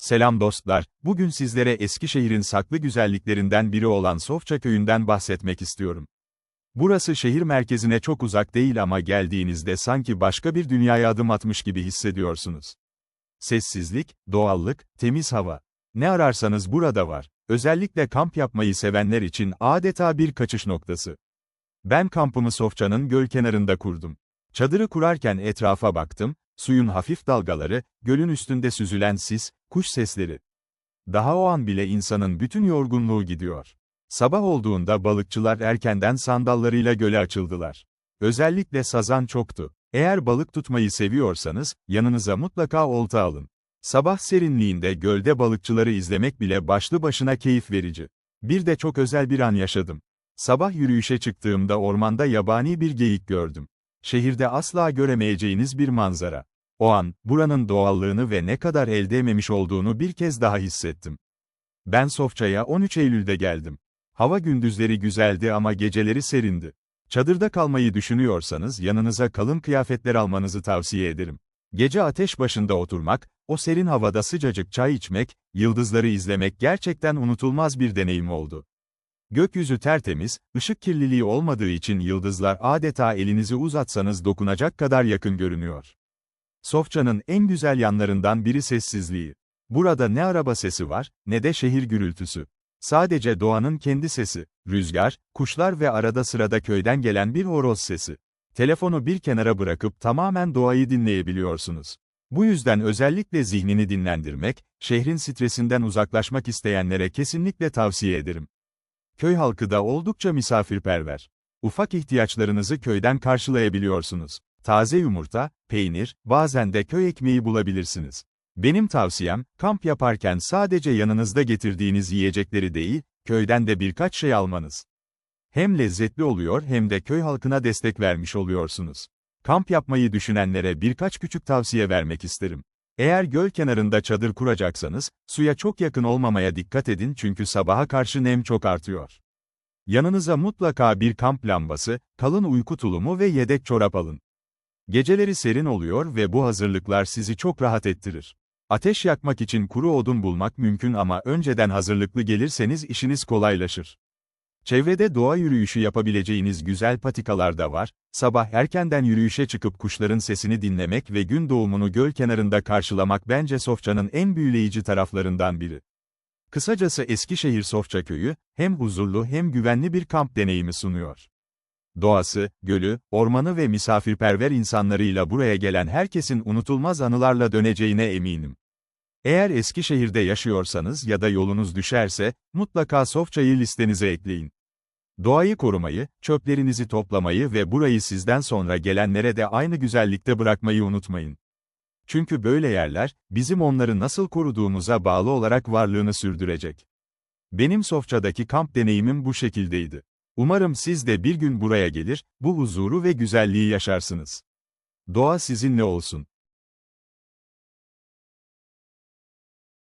Selam dostlar, bugün sizlere Eskişehir'in saklı güzelliklerinden biri olan Sofça köyünden bahsetmek istiyorum. Burası şehir merkezine çok uzak değil ama geldiğinizde sanki başka bir dünyaya adım atmış gibi hissediyorsunuz. Sessizlik, doğallık, temiz hava. Ne ararsanız burada var. Özellikle kamp yapmayı sevenler için adeta bir kaçış noktası. Ben kampımı Sofça'nın göl kenarında kurdum. Çadırı kurarken etrafa baktım, suyun hafif dalgaları, gölün üstünde süzülen sis, kuş sesleri. Daha o an bile insanın bütün yorgunluğu gidiyor. Sabah olduğunda balıkçılar erkenden sandallarıyla göle açıldılar. Özellikle sazan çoktu. Eğer balık tutmayı seviyorsanız, yanınıza mutlaka olta alın. Sabah serinliğinde gölde balıkçıları izlemek bile başlı başına keyif verici. Bir de çok özel bir an yaşadım. Sabah yürüyüşe çıktığımda ormanda yabani bir geyik gördüm. Şehirde asla göremeyeceğiniz bir manzara. O an, buranın doğallığını ve ne kadar elde ememiş olduğunu bir kez daha hissettim. Ben Sofça'ya 13 Eylül'de geldim. Hava gündüzleri güzeldi ama geceleri serindi. Çadırda kalmayı düşünüyorsanız yanınıza kalın kıyafetler almanızı tavsiye ederim. Gece ateş başında oturmak, o serin havada sıcacık çay içmek, yıldızları izlemek gerçekten unutulmaz bir deneyim oldu. Gökyüzü tertemiz, ışık kirliliği olmadığı için yıldızlar adeta elinizi uzatsanız dokunacak kadar yakın görünüyor. Sofça'nın en güzel yanlarından biri sessizliği. Burada ne araba sesi var, ne de şehir gürültüsü. Sadece doğanın kendi sesi, rüzgar, kuşlar ve arada sırada köyden gelen bir horoz sesi. Telefonu bir kenara bırakıp tamamen doğayı dinleyebiliyorsunuz. Bu yüzden özellikle zihnini dinlendirmek, şehrin stresinden uzaklaşmak isteyenlere kesinlikle tavsiye ederim. Köy halkı da oldukça misafirperver. Ufak ihtiyaçlarınızı köyden karşılayabiliyorsunuz. Taze yumurta, peynir, bazen de köy ekmeği bulabilirsiniz. Benim tavsiyem, kamp yaparken sadece yanınızda getirdiğiniz yiyecekleri değil, köyden de birkaç şey almanız. Hem lezzetli oluyor hem de köy halkına destek vermiş oluyorsunuz. Kamp yapmayı düşünenlere birkaç küçük tavsiye vermek isterim. Eğer göl kenarında çadır kuracaksanız, suya çok yakın olmamaya dikkat edin çünkü sabaha karşı nem çok artıyor. Yanınıza mutlaka bir kamp lambası, kalın uyku tulumu ve yedek çorap alın. Geceleri serin oluyor ve bu hazırlıklar sizi çok rahat ettirir. Ateş yakmak için kuru odun bulmak mümkün ama önceden hazırlıklı gelirseniz işiniz kolaylaşır. Çevrede doğa yürüyüşü yapabileceğiniz güzel patikalar da var, sabah erkenden yürüyüşe çıkıp kuşların sesini dinlemek ve gün doğumunu göl kenarında karşılamak bence Sofça'nın en büyüleyici taraflarından biri. Kısacası Eskişehir Sofça Köyü, hem huzurlu hem güvenli bir kamp deneyimi sunuyor. Doğası, gölü, ormanı ve misafirperver insanlarıyla buraya gelen herkesin unutulmaz anılarla döneceğine eminim. Eğer Eskişehir'de yaşıyorsanız ya da yolunuz düşerse, mutlaka Sofça'yı listenize ekleyin. Doğayı korumayı, çöplerinizi toplamayı ve burayı sizden sonra gelenlere de aynı güzellikte bırakmayı unutmayın. Çünkü böyle yerler, bizim onları nasıl koruduğumuza bağlı olarak varlığını sürdürecek. Benim Sofça'daki kamp deneyimim bu şekildeydi. Umarım siz de bir gün buraya gelir, bu huzuru ve güzelliği yaşarsınız. Doğa sizinle olsun.